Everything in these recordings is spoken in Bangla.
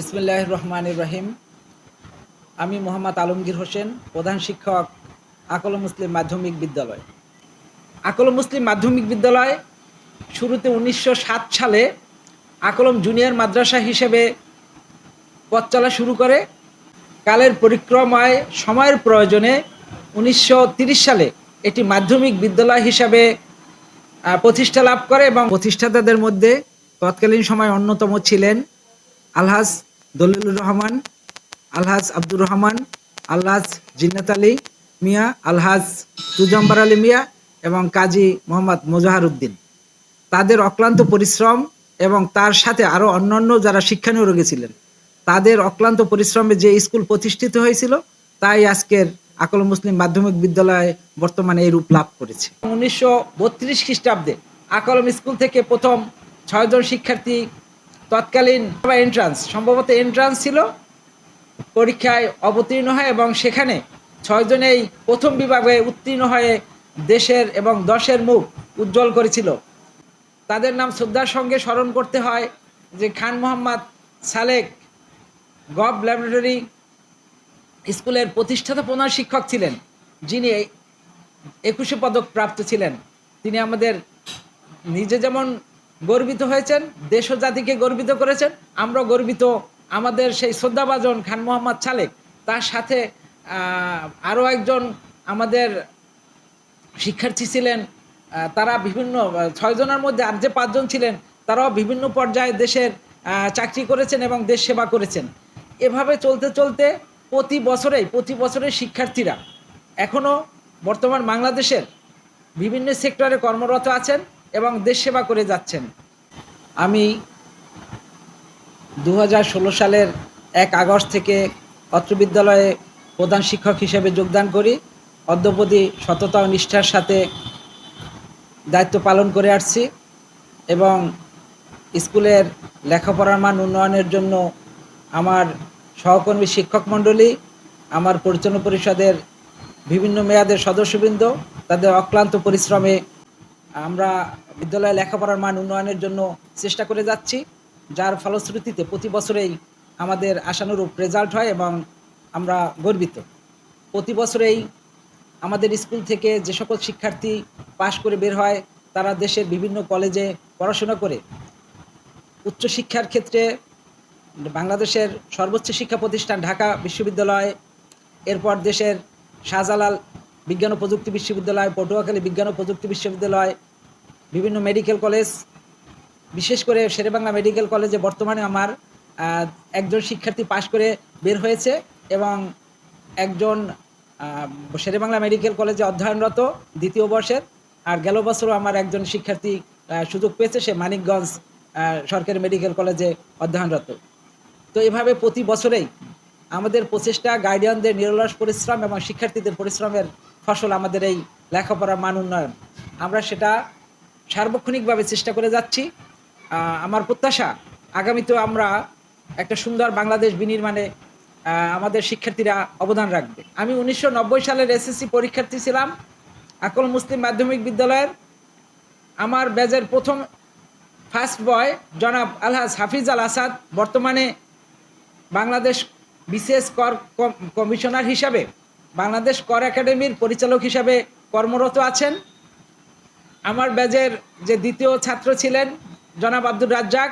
বিসমিল্লাহ রহমান রহিম। আমি মোহাম্মদ আলমগীর হোসেন, প্রধান শিক্ষক, আকল মুসলিম মাধ্যমিক বিদ্যালয়। আকল মুসলিম মাধ্যমিক বিদ্যালয় শুরুতে উনিশশো সাত সালে আকলম জুনিয়র মাদ্রাসা হিসেবে পথ চলা শুরু করে। কালের পরিক্রমায়, সময়ের প্রয়োজনে উনিশশো সালে এটি মাধ্যমিক বিদ্যালয় হিসাবে প্রতিষ্ঠা লাভ করে এবং প্রতিষ্ঠাতাদের মধ্যে তৎকালীন সময় অন্যতম ছিলেন আলহাজ দলিলুর রহমান, আলহাজ আব্দুর রহমান, আলহাজ জিন্নাত আলী মিয়া, আলহাজ তুজম্বার আলী মিয়া এবং কাজী মোহাম্মদ মোজাহার উদ্দিন তাদের অক্লান্ত পরিশ্রম এবং তার সাথে আরও অন্যান্য যারা শিক্ষানুরোগী ছিলেন, তাদের অক্লান্ত পরিশ্রমে যে স্কুল প্রতিষ্ঠিত হয়েছিল, তাই আজকের আকল মুসলিম মাধ্যমিক বিদ্যালয় বর্তমানে এই রূপ লাভ করেছে। উনিশশো বত্রিশ খ্রিস্টাব্দে আকলম স্কুল থেকে প্রথম ছয়জন শিক্ষার্থী তৎকালীন এন্ট্রান্স সম্ভবত এন্ট্রান্স ছিল পরীক্ষায় অবতীর্ণ হয় এবং সেখানে ছয়জনেই প্রথম বিভাগে উত্তীর্ণ হয়ে দেশের এবং দশের মুখ উজ্জ্বল করেছিল। তাদের নাম শ্রদ্ধার সঙ্গে স্মরণ করতে হয় যে খান মোহাম্মদ সালেক গভ ল্যাবরেটরি স্কুলের প্রতিষ্ঠাতা প্রধান শিক্ষক ছিলেন, যিনি একুশে পদক প্রাপ্ত ছিলেন। তিনি আমাদের নিজে যেমন গর্বিত হয়েছেন, দেশ জাতিকে গর্বিত করেছেন। আমরা গর্বিত আমাদের সেই শ্রদ্ধাভাজন খান মোহাম্মদ সালেক। তার সাথে আরও একজন আমাদের শিক্ষার্থী ছিলেন তারা বিভিন্ন ছয়জনের মধ্যে আর যে পাঁচজন ছিলেন, তারাও বিভিন্ন পর্যায়ে দেশের চাকরি করেছেন এবং দেশ সেবা করেছেন। এভাবে চলতে চলতে প্রতি বছরেই, প্রতি বছরের শিক্ষার্থীরা এখনও বর্তমান বাংলাদেশের বিভিন্ন সেক্টরে কর্মরত আছেন। এবং দেশ সেবা করে যাচ্ছেন। আমি দু ষোলো সালের এক আগস্ট থেকে অত্র বিদ্যালয়ে প্রধান শিক্ষক হিসেবে যোগদান করি। অদ্যপতি সততা ও নিষ্ঠার সাথে দায়িত্ব পালন করে আসছি এবং স্কুলের লেখাপড়ার মান উন্নয়নের জন্য আমার সহকর্মী শিক্ষক মণ্ডলী, আমার পরিচালনা পরিষদের বিভিন্ন মেয়াদের সদস্যবৃন্দ, তাদের অক্লান্ত পরিশ্রমে আমরা বিদ্যালয়ে লেখাপড়ার মান উন্নয়নের জন্য চেষ্টা করে যাচ্ছি, যার ফলশ্রুতিতে প্রতি বছরেই আমাদের আশানুরূপ রেজাল্ট হয় এবং আমরা গর্বিত। প্রতি বছরেই আমাদের স্কুল থেকে যে সকল শিক্ষার্থী পাশ করে বের হয়, তারা দেশের বিভিন্ন কলেজে পড়াশোনা করে। উচ্চশিক্ষার ক্ষেত্রে বাংলাদেশের সর্বোচ্চ শিক্ষা প্রতিষ্ঠান ঢাকা বিশ্ববিদ্যালয়, এরপর দেশের শাহজালাল বিজ্ঞান ও প্রযুক্তি বিশ্ববিদ্যালয়, পটুয়াখালী বিজ্ঞান ও প্রযুক্তি বিশ্ববিদ্যালয়, বিভিন্ন মেডিকেল কলেজ বিশেষ করে শেরেবাংলা মেডিকেল কলেজে বর্তমানে আমার একজন শিক্ষার্থী পাশ করে বের হয়েছে এবং একজন শেরেবাংলা মেডিকেল কলেজে অধ্যয়নরত দ্বিতীয় বর্ষের, আর গেল বছরও আমার একজন শিক্ষার্থী সুযোগ পেয়েছে, সে মানিকগঞ্জ সরকারি মেডিকেল কলেজে অধ্যয়নরত। তো এভাবে প্রতি বছরেই আমাদের প্রচেষ্টা গার্ডিয়ানদের নিরলস পরিশ্রম এবং শিক্ষার্থীদের পরিশ্রমের ফসল আমাদের এই লেখাপড়ার মান উন্নয়ন। আমরা সেটা সার্বক্ষণিকভাবে চেষ্টা করে যাচ্ছি। আমার প্রত্যাশা, আগামীতেও আমরা একটা সুন্দর বাংলাদেশ বিনির্মাণে আমাদের শিক্ষার্থীরা অবদান রাখবে। আমি উনিশশো নব্বই সালের এসএসসি পরীক্ষার্থী ছিলাম, আকল মুসলিম মাধ্যমিক বিদ্যালয়ের। আমার ব্যাজের প্রথম ফার্স্ট বয় জনাব আলহাজ হাফিজ আল আসাদ, বর্তমানে বাংলাদেশ বিশেষ কর কমিশনার হিসাবে বাংলাদেশ কর একাডেমির পরিচালক হিসাবে কর্মরত আছেন। আমার ব্যাজের যে দ্বিতীয় ছাত্র ছিলেন, জনাব আব্দুর রাজ্জাক,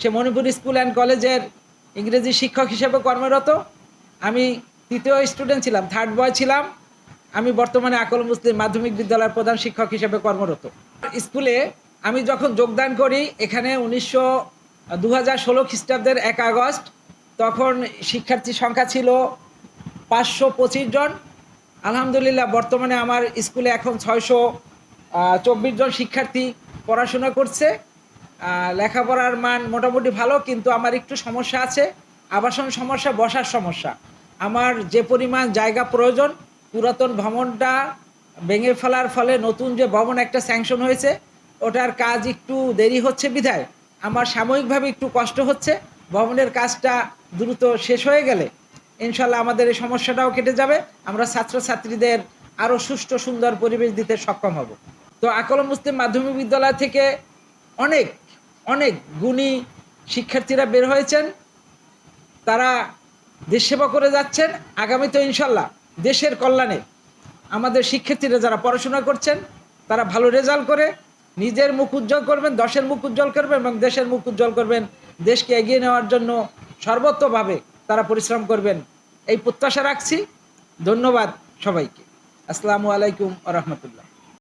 সে মণিপুর স্কুল অ্যান্ড কলেজের ইংরেজি শিক্ষক হিসেবে কর্মরত। আমি তৃতীয় স্টুডেন্ট ছিলাম, থার্ড বয় ছিলাম। আমি বর্তমানে আকল মুসলিম মাধ্যমিক বিদ্যালয়ের প্রধান শিক্ষক হিসেবে কর্মরত। স্কুলে আমি যখন যোগদান করি, এখানে উনিশশো দু হাজার ষোলো খ্রিস্টাব্দের এক আগস্ট, তখন শিক্ষার্থী সংখ্যা ছিল পাঁচশো পঁচিশ জন। আলহামদুলিল্লাহ, বর্তমানে আমার স্কুলে এখন ছয়শো চব্বিশ জন শিক্ষার্থী পড়াশোনা করছে। লেখাপড়ার মান মোটামুটি ভালো, কিন্তু আমার একটু সমস্যা আছে। আবাসন সমস্যা, বসার সমস্যা। আমার যে পরিমাণ জায়গা প্রয়োজন, পুরাতন ভবনটা ভেঙে ফেলার ফলে নতুন যে ভবন একটা স্যাংশন হয়েছে, ওটার কাজ একটু দেরি হচ্ছে বিধায়। আমার সাময়িকভাবে একটু কষ্ট হচ্ছে। ভবনের কাজটা দ্রুত শেষ হয়ে গেলে ইনশাল্লাহ আমাদের এই সমস্যাটাও কেটে যাবে। আমরা ছাত্রছাত্রীদের আরও সুষ্ঠু, সুন্দর পরিবেশ দিতে সক্ষম হব। তো আকল মুসলিম মাধ্যমিক বিদ্যালয় থেকে অনেক অনেক গুণী শিক্ষার্থীরা বের হয়েছেন। তারা দেশ সেবা করে যাচ্ছেন। আগামীতে ইনশাল্লাহ দেশের কল্যাণে আমাদের শিক্ষার্থীরা যারা পড়াশোনা করছেন, তারা ভালো রেজাল্ট করে, নিজের মুখ উজ্জ্বল করবেন, দশের মুখ উজ্জ্বল করবেন এবং দেশের মুখ উজ্জ্বল করবেন, দেশকে এগিয়ে নেওয়ার জন্য সর্বত্রভাবে তারা পরিশ্রম করবেন। এই প্রত্যাশা রাখছি। ধন্যবাদ সবাইকে। আসসালামু আলাইকুম আ রহমতুল্লাহ।